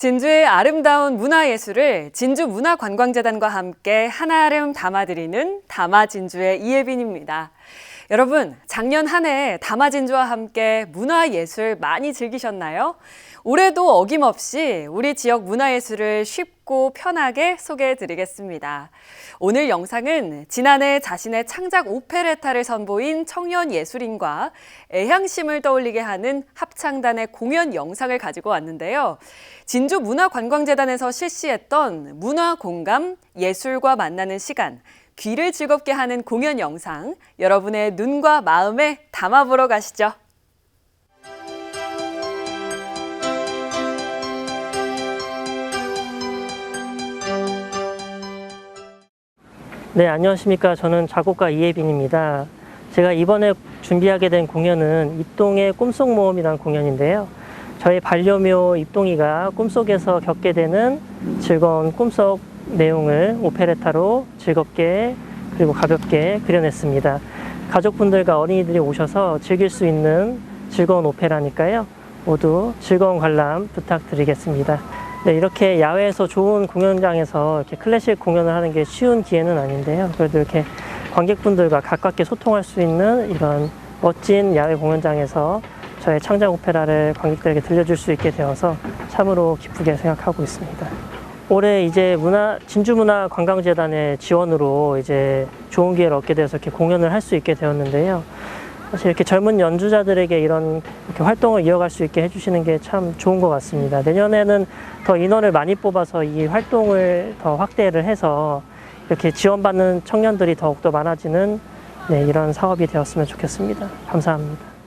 진주의 아름다운 문화예술을 진주문화관광재단과 함께 한아름 담아드리는 담아진주의 이예빈입니다. 여러분, 작년 한 해 담아진주와 함께 문화예술 많이 즐기셨나요? 올해도 어김없이 우리 지역 문화예술을 쉽고 편하게 소개해 드리겠습니다. 오늘 영상은 지난해 자신의 창작 오페레타를 선보인 청년 예술인과 애향심을 떠올리게 하는 합창단의 공연 영상을 가지고 왔는데요. 진주 문화관광재단에서 실시했던 문화 공감 예술과 만나는 시간, 귀를 즐겁게 하는 공연 영상, 여러분의 눈과 마음에 담아보러 가시죠. 네, 안녕하십니까. 저는 작곡가 이예빈입니다. 제가 이번에 준비하게 된 공연은 입동의 꿈속 모험이라는 공연인데요. 저의 반려묘 입동이가 꿈속에서 겪게 되는 즐거운 꿈속 내용을 오페레타로 즐겁게 그리고 가볍게 그려냈습니다. 가족분들과 어린이들이 오셔서 즐길 수 있는 즐거운 오페라니까요. 모두 즐거운 관람 부탁드리겠습니다. 네, 이렇게 야외에서 좋은 공연장에서 이렇게 클래식 공연을 하는 게 쉬운 기회는 아닌데요. 그래도 이렇게 관객분들과 가깝게 소통할 수 있는 이런 멋진 야외 공연장에서 저의 창작 오페라를 관객들에게 들려줄 수 있게 되어서 참으로 기쁘게 생각하고 있습니다. 올해 이제 문화 진주문화관광재단의 지원으로 이제 좋은 기회를 얻게 돼서 이렇게 공연을 할 수 있게 되었는데요. 사실 이렇게 젊은 연주자들에게 이런 이렇게 활동을 이어갈 수 있게 해주시는 게 참 좋은 것 같습니다. 내년에는 더 인원을 많이 뽑아서 이 활동을 더 확대를 해서 이렇게 지원받는 청년들이 더욱더 많아지는 네, 이런 사업이 되었으면 좋겠습니다. 감사합니다.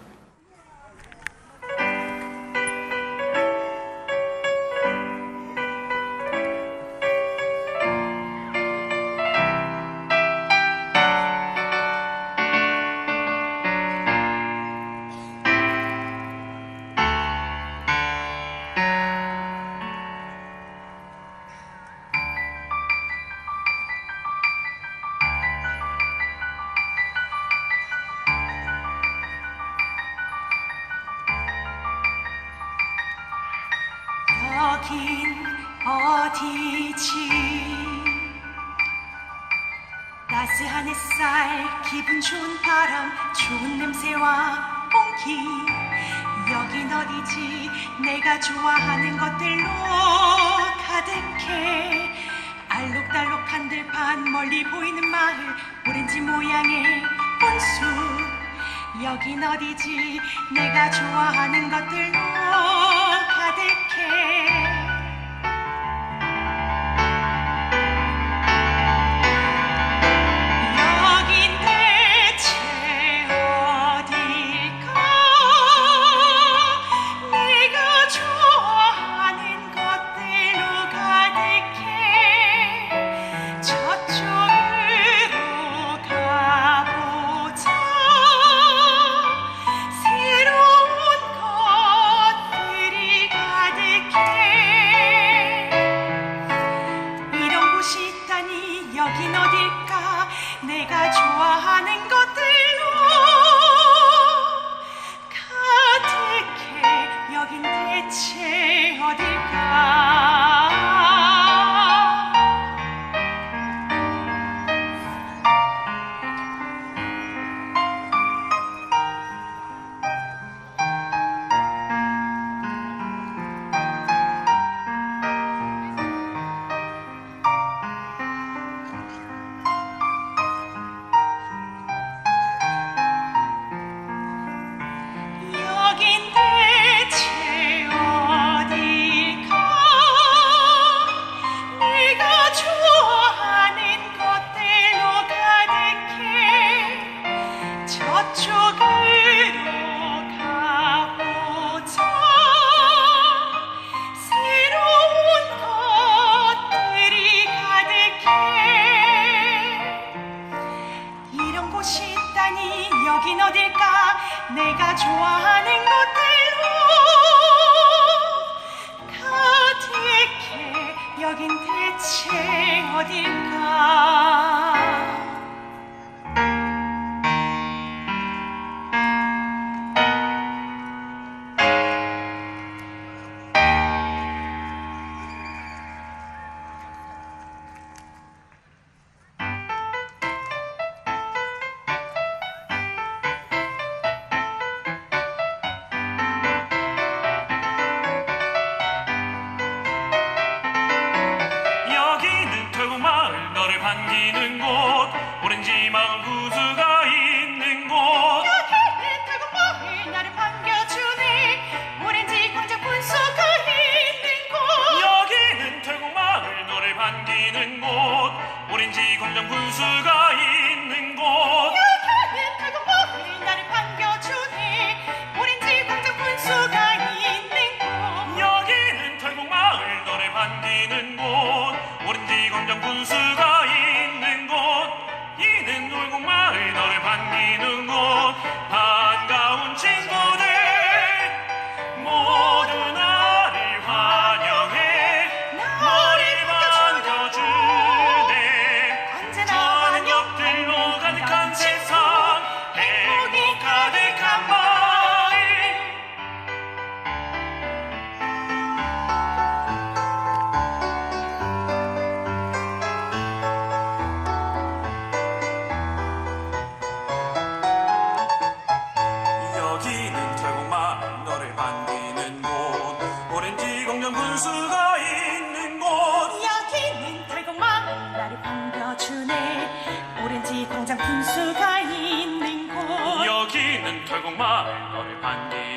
여긴 어디지? 따스한 햇살 기분 좋은 바람 좋은 냄새와 공기. 여긴 어디지? 내가 좋아하는 것들로 가득해. 알록달록 한 들판 멀리 보이는 마을 오렌지 모양의 온수. 여긴 어디지? 내가 좋아하는 것들로 주네. 오렌지 광장 분수가 있는 곳. 여기는 결국 마을 너를 반대.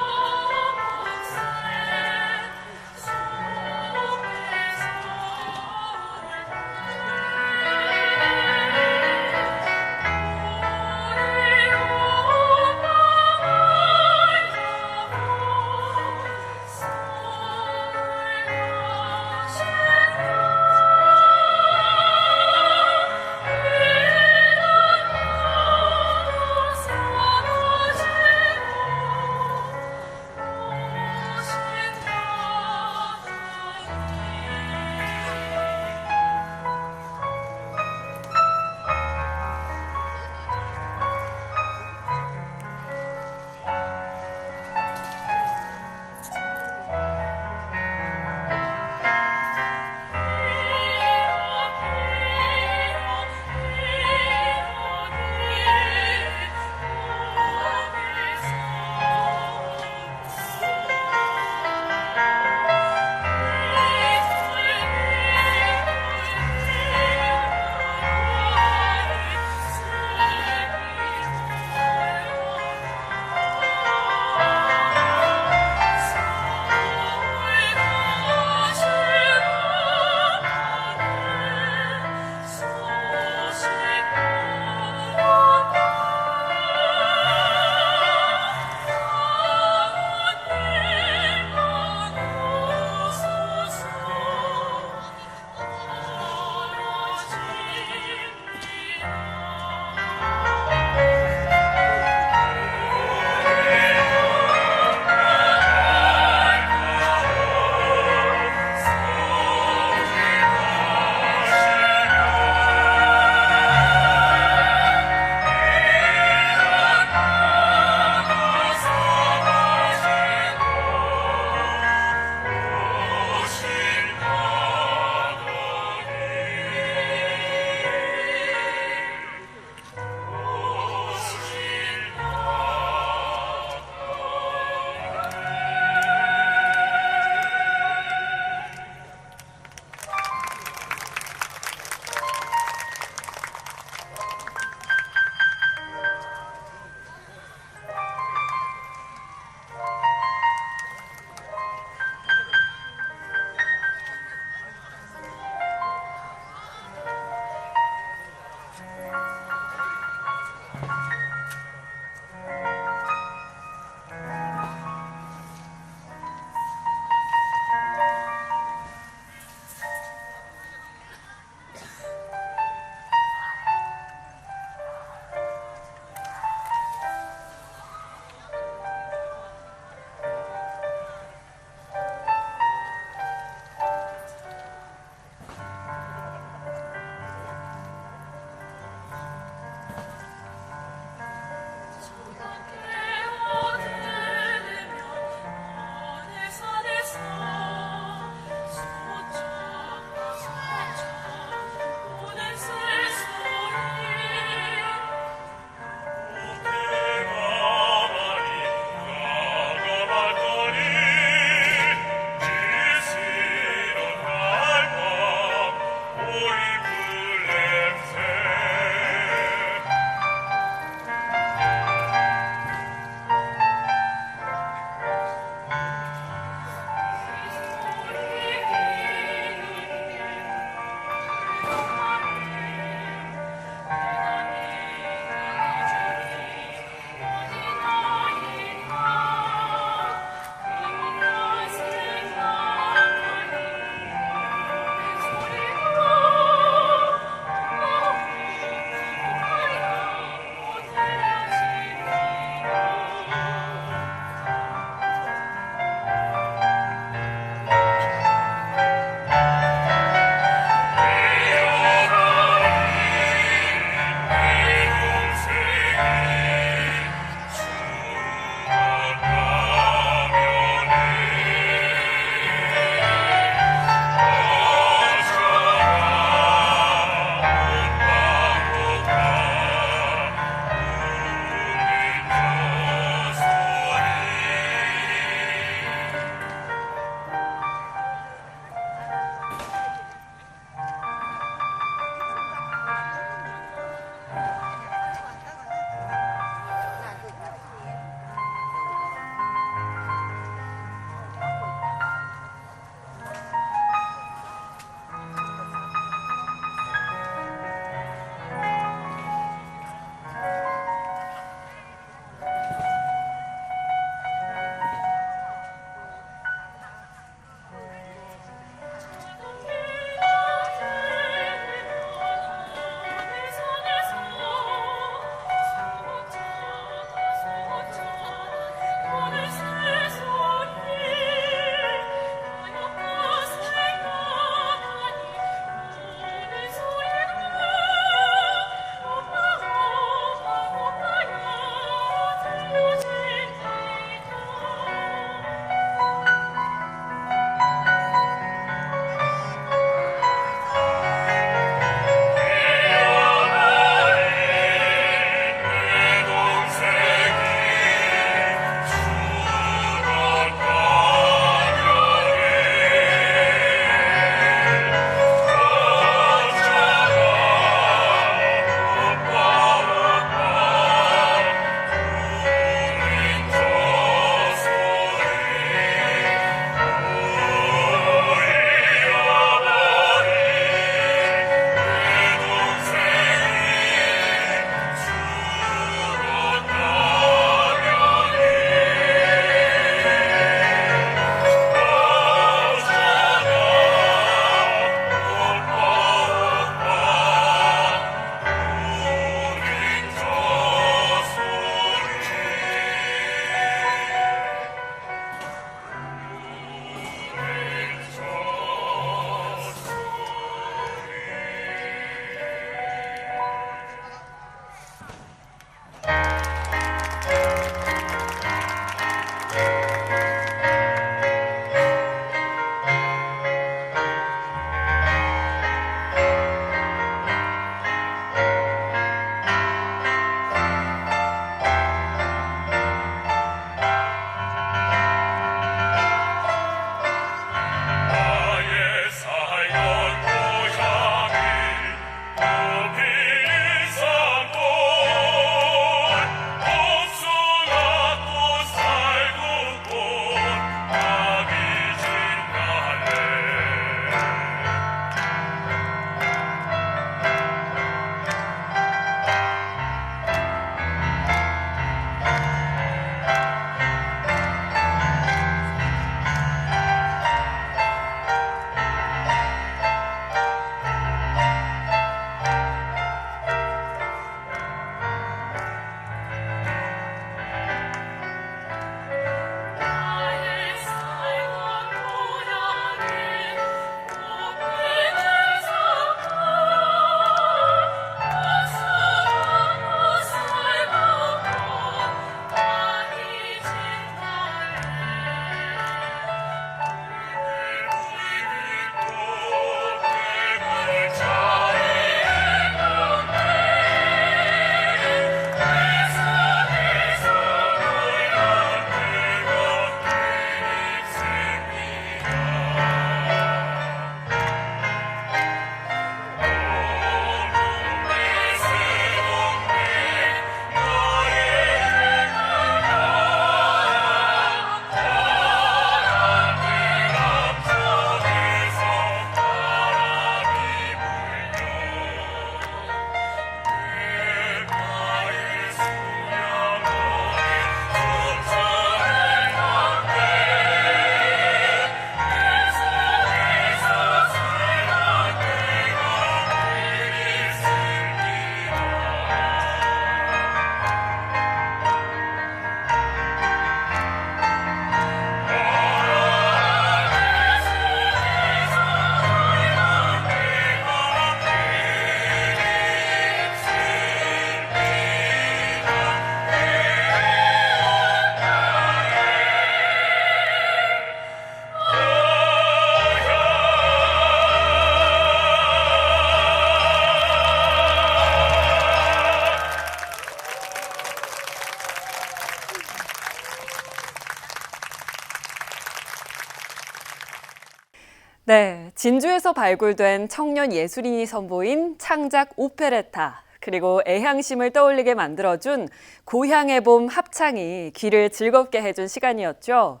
네, 진주에서 발굴된 청년 예술인이 선보인 창작 오페레타, 그리고 애향심을 떠올리게 만들어준 고향의 봄 합창이 귀를 즐겁게 해준 시간이었죠.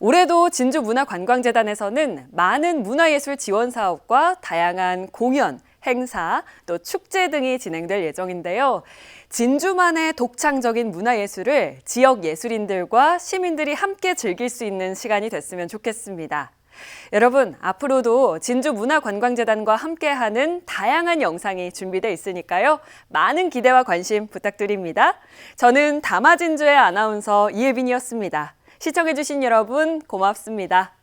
올해도 진주문화관광재단에서는 많은 문화예술 지원 사업과 다양한 공연, 행사, 또 축제 등이 진행될 예정인데요. 진주만의 독창적인 문화예술을 지역 예술인들과 시민들이 함께 즐길 수 있는 시간이 됐으면 좋겠습니다. 여러분, 앞으로도 진주문화관광재단과 함께하는 다양한 영상이 준비되어 있으니까요. 많은 기대와 관심 부탁드립니다. 저는 다마진주의 아나운서 이예빈이었습니다. 시청해주신 여러분 고맙습니다.